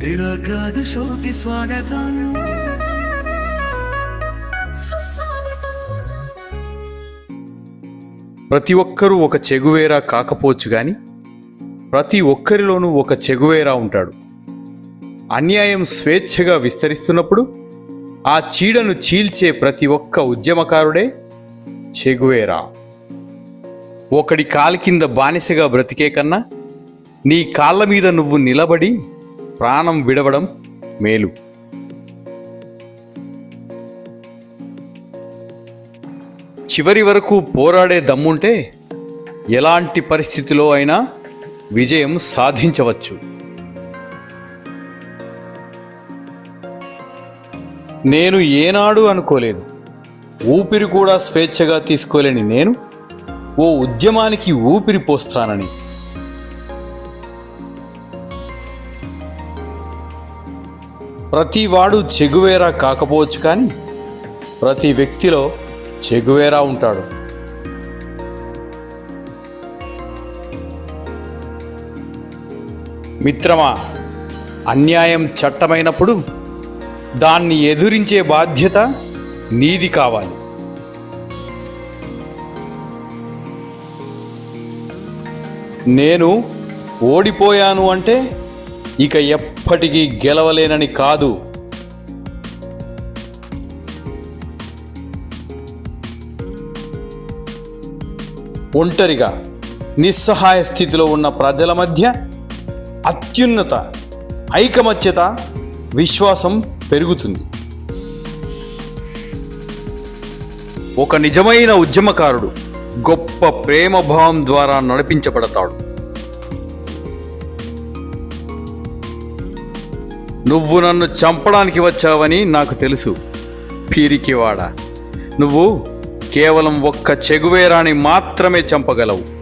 తిరగదు శోతి స్వాగతం. ప్రతి ఒక్కరూ ఒక చెగువేరా కాకపోవచ్చు గాని ప్రతి ఒక్కరిలోనూ ఒక చెగువేరా ఉంటాడు. అన్యాయం స్వేచ్ఛగా విస్తరిస్తున్నప్పుడు ఆ చీడను చీల్చే ప్రతి ఒక్క ఉద్యమకారుడే చెగువేరా. ఒకడి కాలి కింద బానిసగా బ్రతికే కన్నా నీ కాళ్ళ మీద నువ్వు నిలబడి ప్రాణం విడవడం మేలు. చివరి వరకు పోరాడే దమ్ముంటే ఎలాంటి పరిస్థితిలో అయినా విజయం సాధించవచ్చు. నేను ఏనాడు అనుకోలేదు. ఊపిరి కూడా స్వేచ్ఛగా తీసుకోలేని నేను ఓ ఉద్యమానికి ఊపిరి పోస్తానని. ప్రతివాడు చెగువేరా కాకపోవచ్చు కానీ ప్రతి వ్యక్తిలో చెగువేరా ఉంటాడు. మిత్రమా అన్యాయం చట్టమైనప్పుడు దాన్ని ఎదురించే బాధ్యత నీది కావాలి. నేను ఓడిపోయాను అంటే ఇక ఎప్పటికీ గెలవలేనని కాదు. ఒంటరిగా నిస్సహాయ స్థితిలో ఉన్న ప్రజల మధ్య అత్యున్నత ఐకమత్యత విశ్వాసం పెరుగుతుంది. ఒక నిజమైన ఉద్యమకారుడు గొప్ప ప్రేమభావం ద్వారా నడిపించబడతాడు. నువ్వు నన్ను చంపడానికి వచ్చావని నాకు తెలుసు. పీరికివాడ. నువ్వు కేవలం ఒక్క చెగువేరాని మాత్రమే చంపగలవు.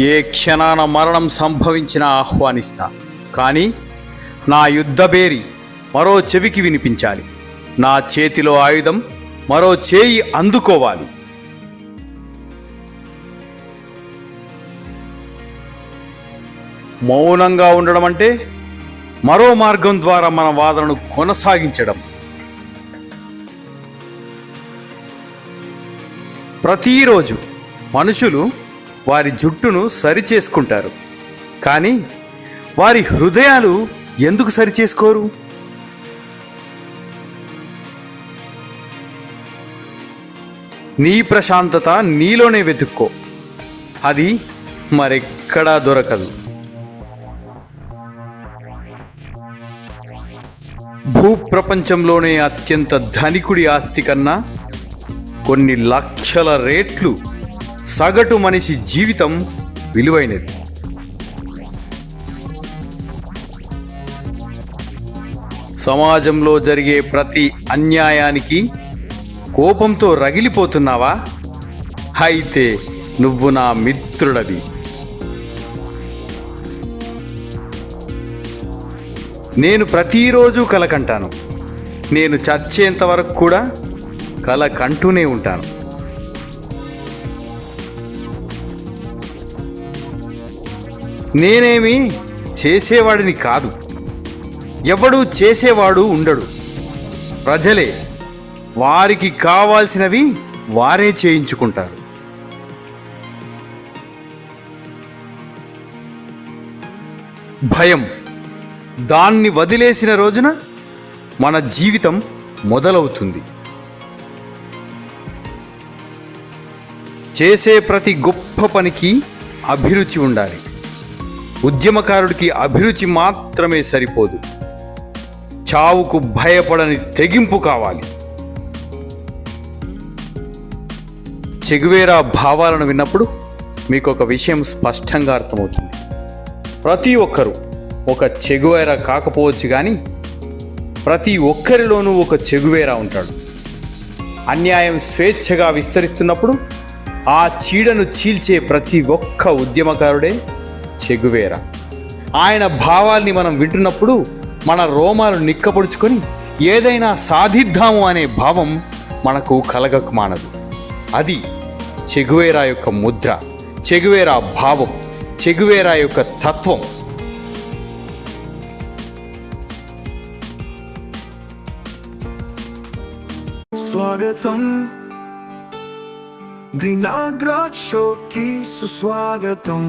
ఏ క్షణాన మరణం సంభవించినా ఆహ్వానిస్తా. కానీ నా యుద్ధబేరి మరో చెవికి వినిపించాలి. నా చేతిలో ఆయుధం మరో చేయి అందుకోవాలి. మౌనంగా ఉండడం అంటే మరో మార్గం ద్వారా మన వాదనను కొనసాగించడం. ప్రతిరోజు మనుషులు వారి జుట్టును సరిచేసుకుంటారు. కానీ వారి హృదయాలు ఎందుకు సరిచేసుకోరు? నీ ప్రశాంతత నీలోనే వెతుక్కో. అది మరెక్కడా దొరకదు. భూప్రపంచంలోనే అత్యంత ధనికుడి ఆస్తి కన్నా కొన్ని లక్షల రేట్లు సగటు మనిషి జీవితం విలువైనది. సమాజంలో జరిగే ప్రతి అన్యాయానికి కోపంతో రగిలిపోతున్నావా? అయితే నువ్వు నా మిత్రుడవి. నేను ప్రతిరోజు కల కంటాను నేను చచ్చేంత వరకు కూడా కల కంటూనే ఉంటాను. నేనేమి చేసేవాడిని కాదు. ఎవడు చేసేవాడు ఉండడు. ప్రజలే వారికి కావాల్సినవి వారే చేయించుకుంటారు. భయం. దాన్ని వదిలేసిన రోజున మన జీవితం మొదలవుతుంది. చేసే ప్రతి గొప్ప పనికి అభిరుచి ఉండాలి. ఉద్యమకారుడికి అభిరుచి మాత్రమే సరిపోదు. చావుకు భయపడని తెగింపు కావాలి. చెగువేరా భావాలను విన్నప్పుడు మీకు ఒక విషయం స్పష్టంగా అర్థమవుతుంది. ప్రతి ఒక్కరూ ఒక చెగువేరా కాకపోవచ్చు కానీ ప్రతి ఒక్కరిలోనూ ఒక చెగువేరా ఉంటాడు. అన్యాయం స్వేచ్ఛగా విస్తరిస్తున్నప్పుడు ఆ చీడను చీల్చే ప్రతి ఒక్క ఉద్యమకారుడే చెగువేరా. ఆయన భావాల్ని మనం వింటున్నప్పుడు మన రోమాలు నిక్కపొడుచుకొని ఏదైనా సాధిద్దాము అనే భావం మనకు కలగక మానదు. అది చెగువేరా యొక్క ముద్ర చెగువేరా భావం చెగువేరా యొక్క తత్వం. స్వాగతం దినాగ్రాజ్ షోకి సుస్వాగతం